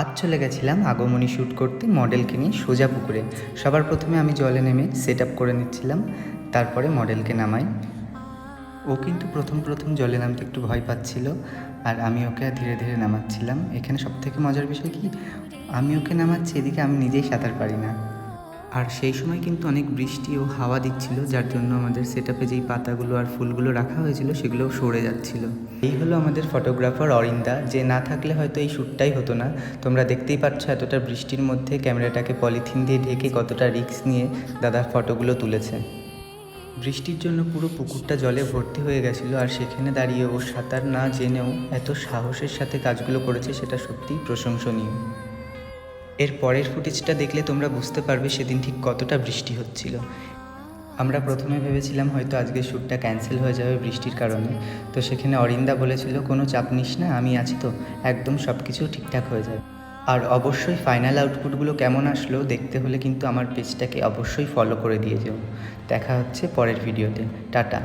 আজ চলে গেছিলাম আগমনী শ্যুট করতে মডেলকে নিয়ে সোজা পুকুরে। সবার প্রথমে আমি জলে নেমে সেট আপ করে নিচ্ছিলাম, তারপরে মডেলকে নামাই। ও কিন্তু প্রথম প্রথম জলে নামতে একটু ভয় পাচ্ছিল, আর আমি ওকে ধীরে ধীরে নামাচ্ছিলাম। এখানে সব থেকে মজার বিষয় কি? আমি ওকে নামাচ্ছি, এদিকে আমি নিজেই সাঁতার পারি না। আর সেই সময় কিন্তু অনেক বৃষ্টি ও হাওয়া দিচ্ছিল, যার জন্য আমাদের সেট আপে যেই পাতাগুলো আর ফুলগুলো রাখা হয়েছিল সেগুলো সরে যাচ্ছিল। এই হলো আমাদের ফটোগ্রাফার অরিন্দা, যে না থাকলে হয়তো এই শ্যুটটাই হতো না। তোমরা দেখতেই পাচ্ছ এতটা বৃষ্টির মধ্যে ক্যামেরাটাকে পলিথিন দিয়ে ঢেকে কতটা রিস্ক নিয়ে দাদা ফটোগুলো তুলেছে। বৃষ্টির জন্য পুরো পুকুরটা জলে ভর্তি হয়ে গেছিল আর সেখানে দাঁড়িয়ে ও সাঁতার না জেনেও এত সাহসের সাথে কাজগুলো করেছে সেটা সত্যিই প্রশংসনীয়। এর পরের ফুটেজটা দেখলে তোমরা বুঝতে পারবে সেদিন ঠিক কতটা বৃষ্টি হচ্ছিল। আমরা প্রথমে ভেবেছিলাম হয়তো আজকে শ্যুটটা ক্যান্সেল হয়ে যাবে বৃষ্টির কারণে। তো সেখানে অরিন্দা বলেছিল, কোনো চাপ নিস না, আমি আছি তো, একদম সব কিছু ঠিকঠাক হয়ে যাবে। আর অবশ্যই ফাইনাল আউটপুটগুলো কেমন আসলো দেখতে হলে কিন্তু আমার পেজটাকে অবশ্যই ফলো করে দিয়ে যেও। দেখা হচ্ছে পরের ভিডিওতে টাটা।